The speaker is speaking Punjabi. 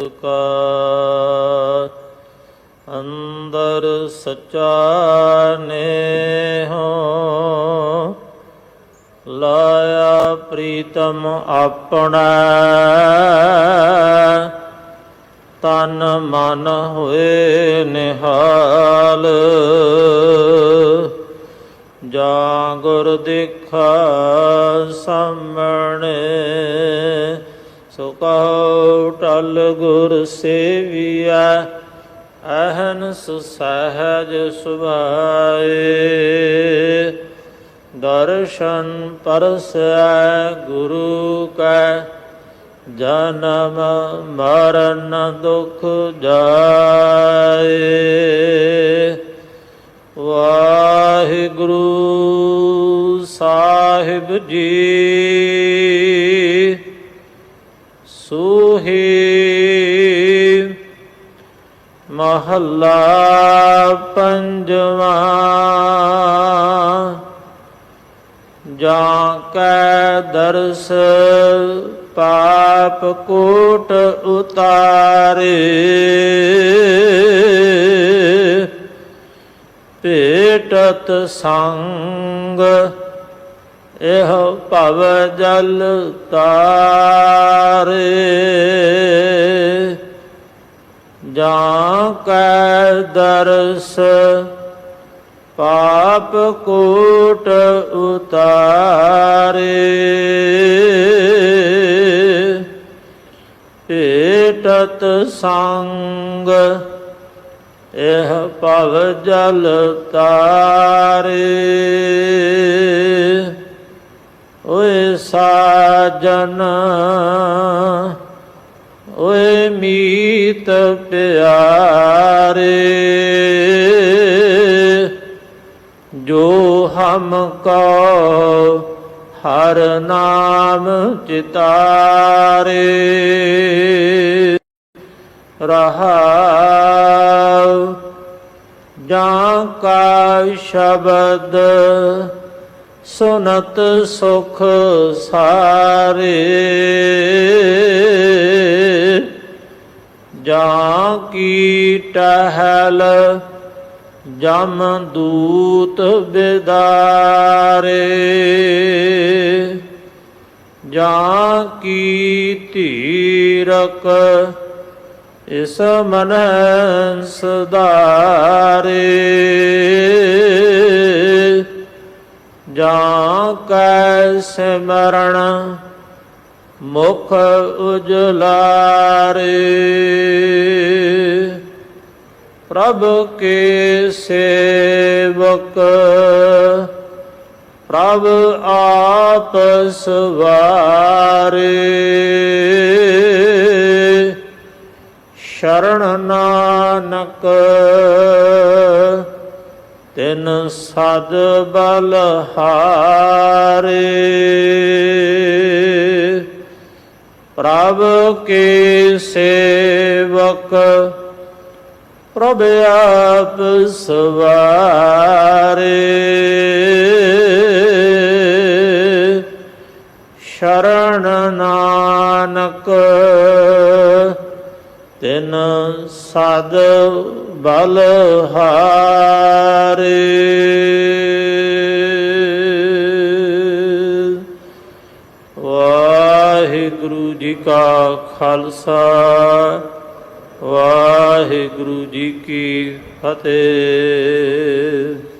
ਕਾ ਅੰਦਰ ਸਚਾ ਨੇਹੋ, ਲਾਇਆ ਪ੍ਰੀਤਮ ਆਪਣਾ, ਤਨ ਮਨ ਹੋਏ ਨਿਹਾਲ ਜਾਂ ਗੁਰ ਦੇਖਾ ਸਾਹਮਣੇ। ਸੋ ਕਹੋ ਟਲ ਗੁਰ ਸੇਵੀਆ ਅਹਨਸ ਸਹਜ ਸੁਭਾਏ। ਦਰਸ਼ਨ ਪਰਸੈ ਗੁਰੂ ਕੈ, ਜਨਮ ਮਰਨ ਦੁਖ ਜਾਏ। ਵਾਹਿਗੁਰੂ ਸਾਹਿਬ ਜੀ। ਸੋਹੀ ਮਹੱਲਾ ਪੰਜਵਾ ਜਾਂ ਕੈ ਦਰਸ ਪਾਪ ਕੋਟ ਉਤਾਰੇ ਭੇਟਤ ਸੰਗ ਇਹ ਭਵ ਜਲ ਤਾਰੇ। ਜਾਂ ਕੈ ਦਰਸ, ਪਾਪ ਕੋਟ ਉਤਾਰੇ। ਭੇਟਤ ਸੰਗ, ਇਹ ਭਵ ਜਲ ਤਾਰੇ। ਓਏ ਸਾਜਨ, ਓਏ ਮੀਤ ਪਿਆਰੇ, ਜੋ ਹਮ ਕੋ ਹਰ ਨਾਮ ਚਿਤਾਰੇ। ਰਹਾਉ ਜਾਂ ਕਾ ਸ਼ਬਦ ਸੁਨਤ ਸੁਖ ਸਾਰੇ, ਜਾਂ ਕੀ ਟਹਿਲ ਜਮ ਦੂਤ ਬਿਦਾਰੇ, ਜਾਂ ਕੀ ਧੀਰਕ ਇਸ ਮਨ ਸੁਧਾਰੇ ਜਾਂ ਕੈ ਸਿਮਰਣ ਮੁਖ ਉਜਲਾਰੇ। ਪ੍ਰਭ ਕੇ ਸੇਵਕ ਪ੍ਰਭ ਆਪ ਸਵਾਰੇ। ਸ਼ਰਨ ਨਾਨਕ ਤਿਨ ਸਦ ਬਲ ਪ੍ਰਭ ਕੇ ਸੇਵਕ ਪ੍ਰਭ ਆਪ ਸਵਾਰੇ। ਸ਼ਰਨ ਨਾਨਕ ਤਿਨ ਸਦ ਬਲ ਹਾਰੇ। ਵਾਹਿਗੁਰੂ ਜੀ ਕਾ ਖਾਲਸਾ ਵਾਹਿਗੁਰੂ ਜੀ ਕੀ ਫਤਿਹ।